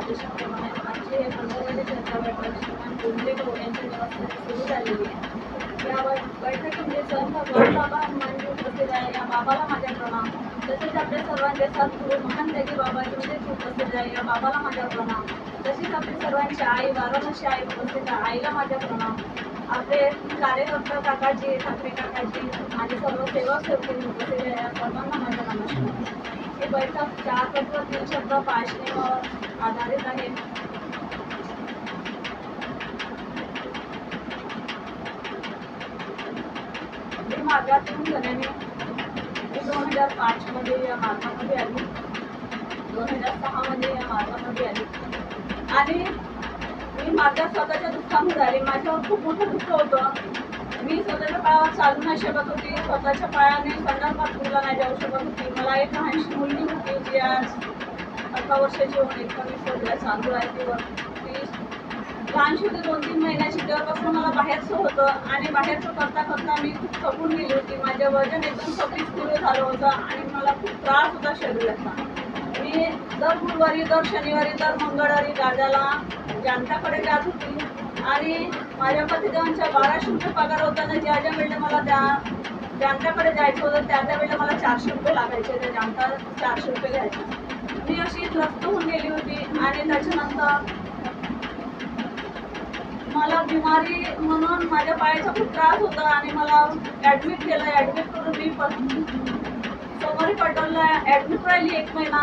आदेशाप्रमाणे आजचे हे पंधरा वर्षाच्या वर्षात कोणते गोव्यांच्या निवासस्थानी सुरू झालेली आहे बाबाला माझ्या प्रणाम तसेच आपल्या सर्वांचे सद्गुरू महान त्यागी बाबाजी म्हणजे उपस्थित आहे या बाबाला माझ्या प्रणाम तसेच आपली सर्वांची आई वाराणसी आई उपस्थित आहे आईला माझ्या प्रणाम आपले कार्यकर्ता काकाजी ठाकरे काकाजी आणि सर्व सेवक सेवकी उपस्थित आहे या सर्वांना माझ्या नमस्कार ही बैठक चार तत्व तीन शब्द भाषणेवर आधारित आहे मी मार्गातून झाल्याने दोन हजार पाचमध्ये या मार्गामध्ये आली. दोन हजार सहामध्ये या मार्गामध्ये आली. आणि मी माझ्या स्वतःच्या दुःखामध्ये आले माझ्यावर खूप मोठं दुःख होतं. मी स्वतःच्या पायावर चालू नाही शकत होती. स्वतःच्या पायाने संडास मुलं नाही जाऊ शकत होती. मला एक लहानशी मुलगी होती जी आज अठरा वर्षाची होऊन एकोणीस वर्षाला चालू आहे. ती लहानशी होते दोन तीन महिन्याची तेव्हापासून मला बाहेरचं होतं. आणि बाहेरचं करता करता मी खूप थकून गेली होती. माझं वजन एकदम सव्वीस किलो झालं होतं आणि मला खूप त्रास होता शरीराचा. मी दर गुरुवारी दर शनिवारी दर मंगळवारी दादाला ज्यांच्याकडे जात होती. आणि माझ्या पतीदेवांच्या बाराशे रुपये पगार होताना ज्या ज्या वेळेला मला त्या ज्यांच्याकडे जायचं होतं त्या त्या वेळेला मला चारशे रुपये लागायचे त्या ज्यांचा चारशे रुपये घ्यायचे. मी अशी त्रस्त होऊन गेली होती आणि त्याच्यानंतर मला बिमारी म्हणून माझ्या पायाचा खूप त्रास होता आणि मला ॲडमिट केलं ॲडमिट करून मी पण सोमवारी पटवला ॲडमिट राहिली एक महिना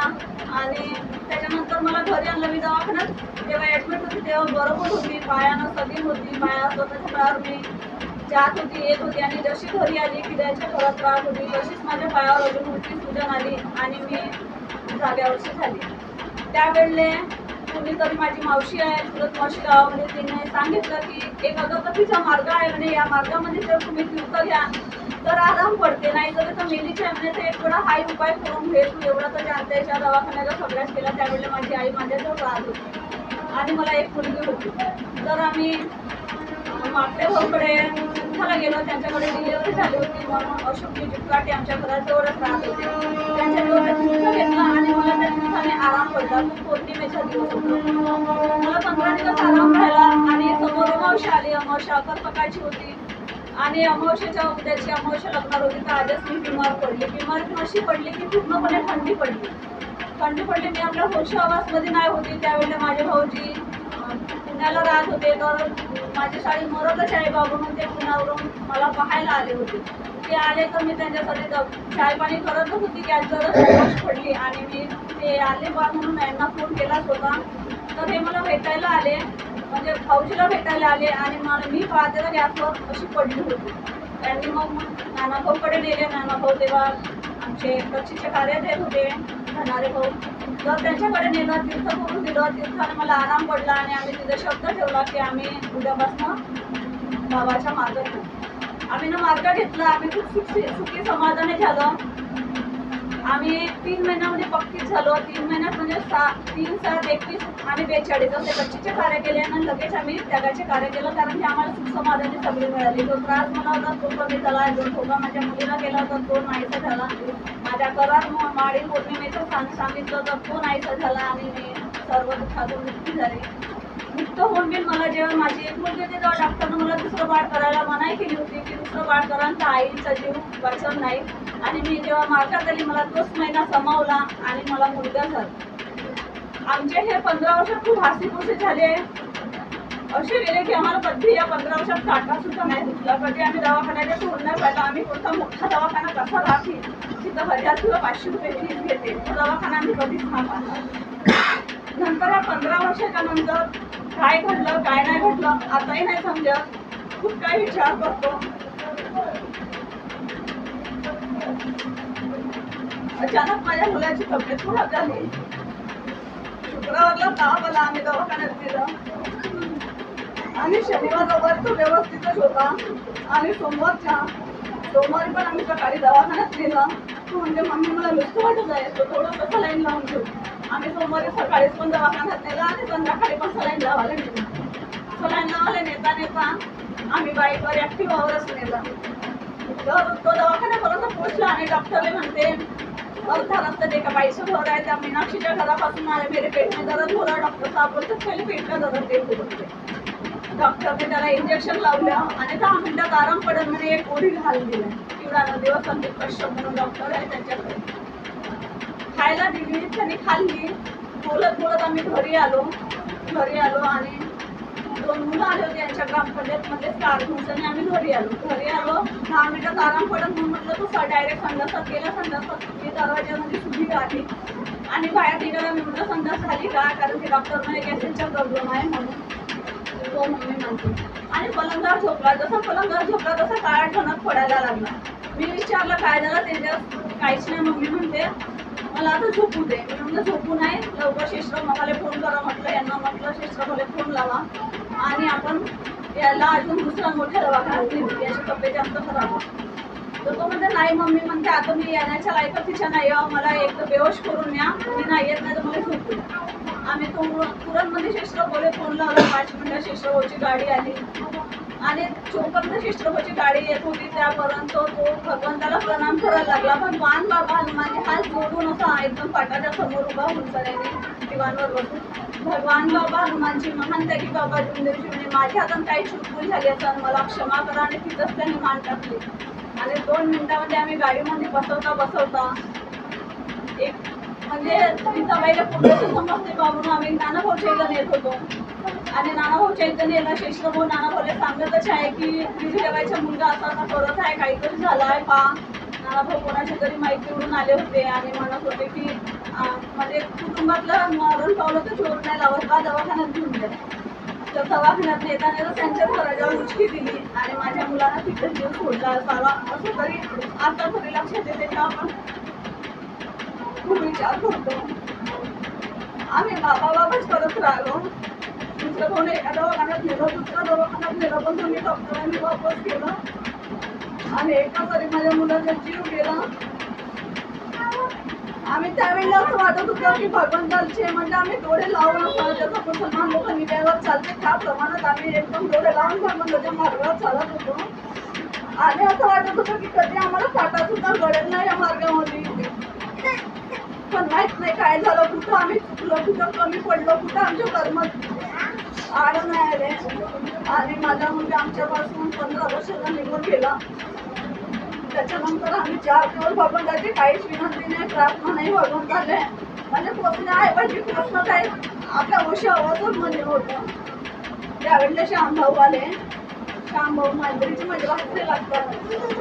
आणि त्याच्यानंतर मला घरी आणलं. मी दवाखान्यात जेव्हा ॲडमिट होती तेव्हा बरोबर होती. पायानं सगळी होती. पाया स्वतःच्या पायावर मी जात होती येत होती आणि जशी घरी आली की त्याच्या घरात त्रास होती तशीच माझ्या पायावर अजून होती सूजन आली आणि मी जाग्यावरची झाली. त्यावेळेला म्हणजे कुणीतरी माझी मावशी आहे सुरत मावशी गावामध्ये तिने सांगितलं की एक अगरबत्तीचा मार्ग आहे म्हणजे या मार्गामध्ये जर तुम्ही तीर्थ घ्या तर आराम पडते. नाही तर तर मेलीच्या ते एक थोडा हाय उपाय करून घे तू एवढा तर जानतेच्या दवाखान्याला सगळ्याच केला. त्यावेळेला माझी आई माझ्याजवळ राहत होती. आणि मला एक मुलगी होती. तर आम्ही मागच्या भाऊकडे मला गेलो त्यांच्याकडे डिलिव्हरी झाली होती. म्हणून अशोकजी जिपकाटे आमच्या घराजवळच राहत होते. त्यांच्या तिथं घेतला आणि मला त्या दिवसाने आराम पडला. खूप पौर्णिमेचा दिवस होता. मला पंधरा दिवस आराम राहिला आणि समोर अमावस्या आली. अमावश्या अकरा पकायची होती. आणि अमावस्याच्या उद्याची अमावश्या लागणार होती तर आजच मी बिमार पडली. बिमारी अशी पडली की पूर्णपणे थंडी पडली. थंडी पडली मी आपल्या होशी आवाजमध्ये नाही होती. त्यावेळेला माझे भाऊजी पुण्याला राहत होते. तर माझी शाळेत मरतच आहे बाबू म्हणून ते पुण्यावरून मला पाहायला आले होते. ते आले तर मी त्यांच्यासाठी द- चाय पाणी करतच होती की आज पडली आणि मी ते आले बा म्हणून यांना फोन केलाच होता. तर हे मला भेटायला आले. म्हणजे भाऊजीला भेटायला आले आणि मला मी पाहते तर गॅसवर अशी पडली होती. त्यांनी मग नानाभाऊकडे नेले. नानाभाऊ तेव्हा आमचे पक्षीचे कार्य देत होते. धनारे भाऊ हो. तर त्यांच्याकडे नेलं तीर्थ करून दिलं. तीर्थाने मला आराम पडला आणि आम्ही तिथे शब्द ठेवला की आम्ही उद्यापासून बाबाच्या मार्ग घेऊ आम्ही ना मार्ग घेतला. आम्ही खूप सुखी सुखी समाधानी झालं. आम्ही तीन महिन्यामध्ये पक्कीच झालो. तीन महिन्यात म्हणजे सा तीन सात एकवीस आणि बेचाळीस असे बच्चीचे कार्य केले आणि लगेच आम्ही त्यागाचे कार्य केलं कारण की आम्हाला सुख समाधानी सगळी मिळाली. जो त्रास मला होता तो कमी झाला. जो ठोका माझ्या मुलीला केला होता तो नाहीसा झाला. माझ्या करार म- माडी पौर्णिमेचं सांग सांगितलं तर तो नाहीसा झाला आणि मी सर्व दुःखातून मुक्ती झाली. मुक्त होऊन बिन मला जेव्हा माझी एक मुलगी होती तेव्हा डॉक्टरनं मला दुसरं बाळ करायला मनाई केली होती. की दुसरं बाळ करा तर आईचा जीव वाचत नाही. आणि मी जेव्हा मार्गात आली मला तोच महिना समावला आणि मला मुलगा झाला. आमचे हे पंधरा वर्ष खूप हासीपुसी झाले. असे गेले की आम्हाला कधी या पंधरा वर्षात काटा सुद्धा नाही दुखला. कधी आम्ही दवाखान्याच्या सोडून नाही पाहिला आम्ही कोणता मोठा दवाखाना कसा राहतील तिथं हजार किंवा पाचशे रुपये फीस घेते. तो दवाखाना आम्ही कधीच थांबा नंतर या पंधरा वर्षाच्या नंतर काय घडलं काय नाही घडलं आताही नाही समजत खूप काही विचार करतो. अचानक माझ्या मुलाची तब्येत खराब झाली. शुक्रवारला दहा मला आम्ही दवाखान्यात गेलं. आणि शनिवार रविवार तो व्यवस्थितच होता. आणि सोमवारच्या सोमवारी पण आम्ही सकाळी दवाखान्यात गेलं. तो म्हणजे मम्मी मला नुसतं वाटत आहे तो थोडं कसं लाईन लावून घेऊ आम्ही सोमवारी सकाळीच पण दवाखान्यात नेला आणि संध्याकाळी पण सलाईन लावायला नेलं सलाईन लावायला नेता नेता आम्ही बाईकवर ॲक्टिव्हावरच नेलं. तर तो दवाखान्यापर्यंत पोहोचला आणि डॉक्टर म्हणते अर्धा रस्ता ते का बाईचं घर आहे त्या मीनाक्षीच्या घरापासून आले मेरे पेट में दर्द हो रहा डॉक्टर साहब बोलते पहिले पेट दरद ते बोलते डॉक्टरने त्याला इंजेक्शन लावलं आणि दहा मिनिटात आराम पडत म्हणे एक ओढी घालून दिली. किंवा दिवस संदीप कश्यप म्हणून डॉक्टर आहे त्यांच्याकडे. खायला दिली त्यांनी खाल्ली. बोलत बोलत आम्ही घरी आलो. घरी आलो आणि दोन मुलं आले होते यांच्या ग्रामपंचायतमध्ये कार घेऊन आणि आम्ही घरी आलो. घरी आलो. दहा मिनिटात आराम पडत म्हणून म्हटलं तू डायरेक्ट संडासात गेला संडासात मी दरवाज्यामध्ये सुधी आली आणि बाहेर निघाला मी म्हटलं संडास झाली का? कारण की डॉक्टर म्हणे गॅसेसचा प्रॉब्लेम आहे म्हणून. तो मम्मी म्हणतो. आणि पलंगावर झोपला. जसा पलंगावर झोपला तसा काळा ठणक पडायला लागला. मी विचारलं काय झालं? त्याच्यात काहीच नाही मम्मी म्हणते. मला आता झोपू दे. म्हणून झोपू नाही लवकर शिश्र मला फोन करा म्हटलं यांना म्हटलं शिश्र फोन लावा. आणि आपण याला अजून दुसरा मोठ्या दवाखान्यात नेऊ याची तब्येत जास्त खराब आहे. तर तो म्हणते नाही मम्मी म्हणते आता मी येण्याच्या लायकात तिच्या नाही मला एक बेहोश करून न्या मी नाही येत नाही तर मला झोपू आम्ही तो तुरंतमध्ये बोले फोन लावला पाच मिनिटं शेषरावची गाडी आली. आणि चोपन्न शिश्रभोची गाडी येत होती त्यापर्यंत तो भगवंताला प्रणाम करायला लागला. पण भगवान बाबा हनुमाने हात जोडून असा एकदम पाटाच्या समोर उभा होऊन सगळ्यांनी दिवाणवर बसून. भगवान बाबा हनुमानची महान त्यागी बाबा जुंदेवशी माझ्या हातात काही चुकून झाली असं मला क्षमा करा आणि तिथंच त्यांनी मान टाकली. आणि दोन मिनिटामध्ये आम्ही गाडीमध्ये बसवता बसवता एक म्हणजे तिथं बाईला पूर्ण समजते बाबून आम्ही नानाभाऊच्या इथं नेत होतो. आणि नानाभाऊच्या इथं नेला शेषभाऊ नानाभाऊला सांगतच आहे की विजयबाईचा मुलगा असा असा करत आहे काहीतरी झाला आहे पा नानाभाऊ कोणाच्या तरी माहितीवरून आले होते आणि म्हणत होते की म्हणजे कुटुंबातलं मरण पावलं तर चोर नाही लावत. बा दवाखान्यात घेऊन गेला. तर दवाखान्यात नेताना तर त्यांच्या घराच्यावर उचकी दिली आणि माझ्या मुलांना तिथं जीव सोडला. असावा असं तरी आता तरी लक्षात येते तेव्हा आपण खूप विचार करतो. आम्ही बाबा बाबाच करत राहिलो. दुसरं कोणी एका दवाखान्यात नेलं दुसऱ्या दवाखान्यात नेलं पण तुम्ही डॉक्टरांनी वापस केलं आणि एका तरी माझ्या मुलाचा जीव गेला आम्ही त्यावेळेला असं वाटत होतं की भगवंताचे म्हणजे आम्ही डोळे लावून असं जसं मुसलमान लोक निब्यावर चालते. त्या प्रमाणात आम्ही एकदम डोळे लावून भगवंताच्या मार्गावर चालत होतो. आणि असं वाटत होतं की कधी आम्हाला काटा सुद्धा घडेल नाही या मार्गामध्ये. पण माहीत नाही काय झालं कुठं आम्ही चुकलो कुठं कमी पडलो कुठं आमच्या कर्मात आणि माझा मुलगा आमच्यापासून पंधरा वर्षाचा निघून गेला. त्याच्यानंतर आम्ही चार दिवस भगवंताची काहीच विनंती नाही प्रार्थना नाही भगवंताले म्हणजे पोचणे आहे पाहिजे प्रश्न काय आपल्या उशी आवाजच म्हणजे होतं. त्यावेळेला श्यामभाऊ आले. श्यामभाऊ मांजरीचे म्हणजे वाचले लागतात.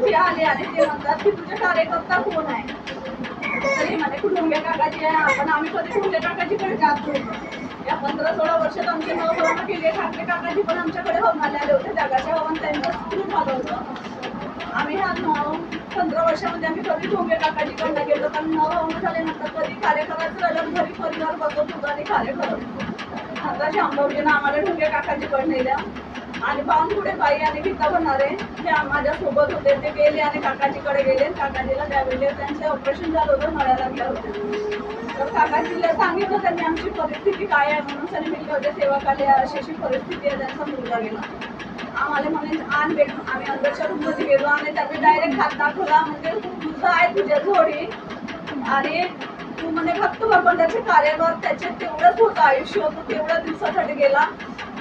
ते आले आणि ते म्हणतात की तुझे कार्यकर्ता कोण आहे? तरी म्हणे कुटुंबे काकाची आहे आपण आम्ही कधी कुटुंबे काकाजीकडे जात नाही. या पंधरा सोळा वर्षात आमचे नऊ लग्न केले. ठाकरे काकाजी पण आमच्याकडे होऊन आले होते. जगाच्या हवन त्यांचं खूप होतं आम्ही ह्या नऊ पंधरा वर्षामध्ये आम्ही कधी ढोंगे काकाजीकडनं गेलो. कारण नऊ हवन झाल्यानंतर कधी कार्य राहिलं घरी परिवार बसत होतो आणि कार्य आता शांभवजीनं आम्हाला ढोंगे काकाजीकडे नेल्या आणि बावनकुडे बाई आणि गीता बनारे ते माझ्या सोबत होते. ते गेले आणि काकाजीकडे गेले. काकाजीला त्यावेळेला त्यांचे ऑपरेशन झालं होतं नळ्या लागल्या होत्या तर काकाजीला सांगितलं त्यांनी आमची परिस्थिती काय आहे? म्हणून त्यांनी मिळले होते सेवकाले अशी अशी परिस्थिती आहे. त्यांचा मुलगा गेला. आम्हाला म्हणे आण भेटून आम्ही अंदरच्या रूममध्ये गेलो आणि त्यांनी डायरेक्ट हात दाखवला. म्हणजे तुझं आहे तुझ्या जोडी. आणि तू म्हणे फक्त भगवंताचे त्याचे कर त्याचे तेवढंच होतं. आयुष्य होतं तेवढ्या दिवसासाठी गेला.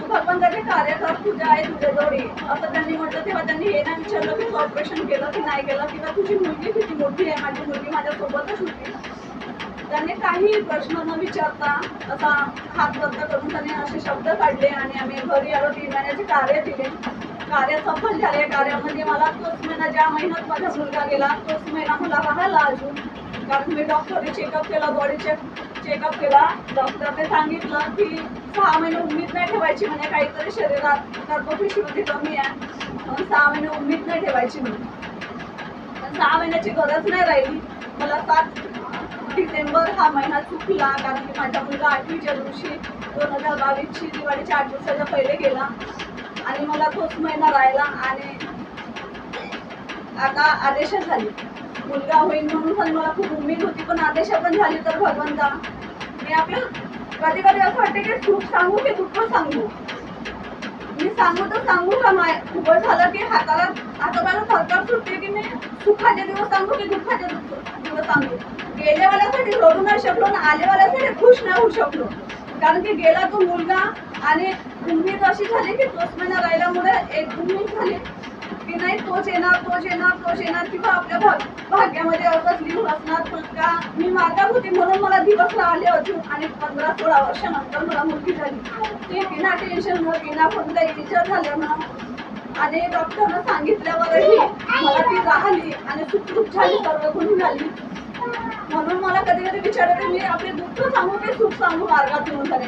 तू भगवंताचे कार्य तुझ्या आहे तुझ्या जोडी असं त्यांनी म्हटलं तेव्हा त्यांनी हे नाही विचारलं की तू ऑपरेशन केलं की नाही केलं किंवा तुझी मुलगी किती मोठी आहे माझी मुलगी माझ्यासोबतच होती. त्यांनी काही प्रश्न न विचारता असा हात बंद करून त्यांनी असे शब्द काढले आणि आम्ही घरी आलो. तीन महिन्याचे कार्य दिले. कार्य सफल झाले. कार्यामध्ये मला तोच महिना ज्या महिन्यात माझा मुलगा गेला तोच महिना मला राहिला अजून. कारण मी डॉक्टरने चेकअप केला बॉडी चेक चेकअप केला. डॉक्टरने सांगितलं की सहा महिने उम्मीद नाही ठेवायची म्हणे काहीतरी शरीरात गर्भपिशवीमध्ये कमी आहे. म्हणून सहा महिने उम्मीद नाही ठेवायची म्हणे. पण सहा महिन्याची गरज नाही राहिली. मला सात डिसेंबर हा महिना चुकला कारण की माझा मुलगा आठवीच्या दिवशी दोन हजार बावीसची दिवाळीच्या आठ दिवसाच्या पहिले गेला. आणि मला तोच महिना राहिला आणि आता आदेश झाली. मुलगा होईल म्हणून पण मला खूप उमेद होती पण आदेश पण झाली तर भगवंता. मी आपलं कधी कधी असं वाटते की सुख सांगू की दुःख सांगू. मी सांगू तर सांगू का माय उभं झालं की हाताला हाताला सरकार सुटते की मी सुखाचे दिवस सांगू की दुःखाचे दिवस सांगू? गेलेवाल्यासाठी रडू नाही शकलो आणि आलेवाल्यासाठी खुश नाही होऊ शकलो. कारण की गेला तो मुलगा आणि उम्मीद अशी झाली की तोच महिना राहिल्यामुळे एक उम्मीद झाली. की नाही तोच येणार तोच येणार तोच येणार. किंवा आपल्या भाग भाग्यामध्ये असंच लिहून असणार पण का? मी माता होती म्हणून मला दिवस आले होते. आणि पंधरा सोळा वर्षानंतर मला मुलगी झाली. ते विना टेन्शन विना कोणत्याही विचार झाले म्हणून आणि डॉक्टरनं सांगितल्यावरही मला ती राहिली आणि सुखरूप झाली सर्व गुण झाली. म्हणून मला कधी कधी विचारते मी आपले दुःख सांगू की सुख सांगू मार्गात येऊन झाले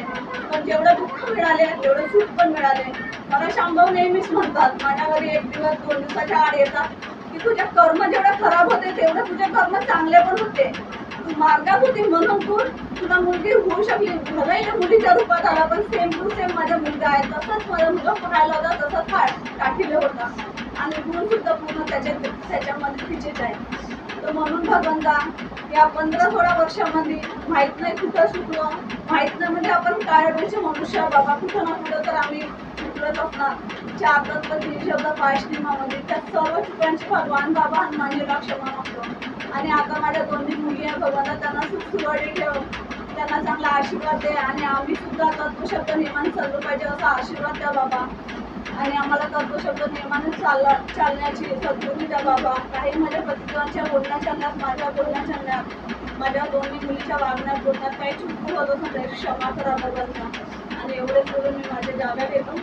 पण जेवढं दुःख मिळाले तेवढं सुख पण मिळाले. मला शांभव नेहमीच म्हणतात माझ्या घरी एक दिवस दोन दिवसाच्या आड येतात की तुझे कर्म जेवढे खराब होते तेवढे तुझे कर्म चांगले पण होते. तू मार्गात होती म्हणून तू तुला मुलगी होऊ शकली. भले मुलीच्या रूपात आला पण सेम टू सेम माझा मुलगा आहे. तसंच माझा मुलगा पण आला होता तसंच हा काठीले होता. आणि गुण सुद्धा पूर्ण त्याच्या त्याच्यामध्ये तिचेच आहे. तर म्हणून भगवंता या पंधरा सोळा वर्षामध्ये माहीत नाही कुठं शिकलो माहीत नाही म्हणजे आपण काळवेळचे मनुष्य बाबा कुठं ना कुठं तर आम्ही चुकलत असणार. चार तत्व शब्द पाच नियमामध्ये त्या सर्व चुकांची भगवान बाबा हनुमानजीला क्षमा मागतो. आणि आता माझ्या दोन्ही मुली आहे भगवंता त्यांना सुखसुवाडी ठेव. त्यांना चांगला आशीर्वाद दे. आणि आम्ही सुद्धा तत्वशब्द निर्माण चाललो पाहिजे असा आशीर्वाद द्या बाबा. आणि आम्हाला तत्वशब्द नियमाने चालला चालण्याची सद्बुद्धी द्या बाबा. काही माझ्या पतिकांच्या बोलण्याच्या माझ्या बोलण्याच्या माझ्या दोन्ही मुलीच्या वागण्यात बोलण्यात काही चुकू होत असेल तर क्षमा करा बघा आणि एवढेच बोलून मी माझ्या जागा घेतो